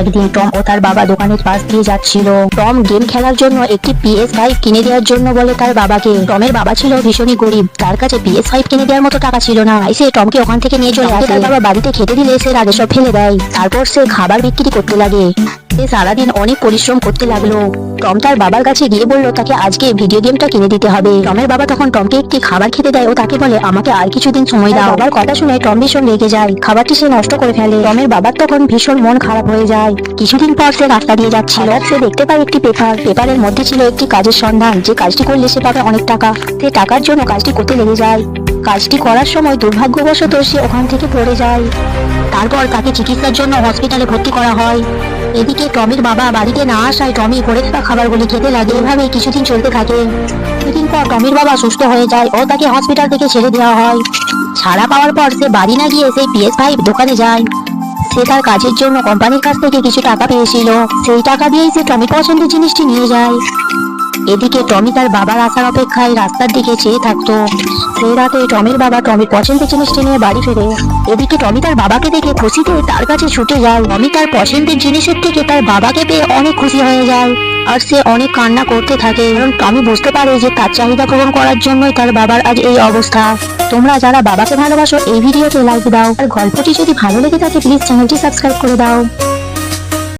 একদিন টম ও তার বাবা দোকানের পাশ দিয়ে যাচ্ছিল। টম গেম খেলার জন্য একটি পিএস ফাইভ কিনে দেওয়ার জন্য বলে তার বাবাকে। টমের বাবা ছিল ভীষণই গরিব। তার কাছে পিএস ফাইভ কিনে দেওয়ার মতো টাকা ছিল না। সে টমকে ওখান থেকে নিয়ে চলে আসে। তার বাবা বাড়িতে খেতে দিলে সে রাগে সব ফেলে দেয়। তারপর সে খাবার বিক্রি করতে লাগে। সে সারাদিন অনেক পরিশ্রম করতে লাগল। টম তার বাবার কাছে গিয়ে বলল, তাকে আজকে ভিডিও গেমটা কিনে দিতে হবে। টমের বাবা তখন টমকে একটি খাবার খেতে দেয়। ও তাকে বলে, আমাকে আর কিছুদিন সময় দাও। বাবার কথা শুনে টম ভীষণ রেগে যায়। খাবারটি সে নষ্ট করে ফেলে। টমের বাবার তখন ভীষণ মন খারাপ হয়ে যায়। কিছুদিন পর সে রাস্তা দিয়ে যাচ্ছিল। সে দেখতে পায় একটি পেপার। পেপারের মধ্যে ছিল একটি কাজের সন্ধান। যে কাজটি করলে সে পাবে অনেক টাকা। সে টাকার জন্য কাজটি করতে লেগে যায়। কাজটি করার সময় দুর্ভাগ্যবশত সে ওখান থেকে পড়ে যায়। তারপর তাকে চিকিৎসার জন্য হসপিটালে ভর্তি করা হয়। এদিকে টমির বাবা বাড়িতে না আসায় টমি ঘরে থাকা খাবারগুলি খেতে লাগে। এভাবে কিছুদিন চলতে থাকে। কিছুদিন পর টমির বাবা সুস্থ হয়ে যায় ও তাকে হসপিটাল থেকে ছেড়ে দেওয়া হয়। ছাড়া পাওয়ার পর সে বাড়ি না গিয়ে সেই পিএস ফাইভ দোকানে যায়। সে তার কাজের জন্য কোম্পানির কাছ থেকে কিছু টাকা পেয়েছিল। সেই টাকা দিয়েই সে টমির পছন্দের জিনিসটি নিয়ে যায়। এদিকে টমি তার বাবার আসার অপেক্ষায় রাস্তার দিকে চেয়ে থাকতো। সেই রাতে টমির বাবা টমির পছন্দের জিনিসটি নিয়ে বাড়ি ফেরে। এদিকে টমি তার বাবাকে দেখে খুশিতে তার কাছে ছুটে যায়। টমি তার পছন্দের জিনিসের থেকে তার বাবাকে পেয়ে অনেক খুশি হয়ে যায় আর সে অনেক কান্না করতে থাকে। কারণ টমি বুঝতে পারে যে তার চাহিদা পূরণ করার জন্যই তার বাবার আজ এই অবস্থা। তোমরা যারা বাবাকে ভালোবাসো, এই ভিডিওতে লাইক দাও। আর গল্পটি যদি ভালো লেগে থাকে প্লিজ চ্যানেলটি সাবস্ক্রাইব করে দাও।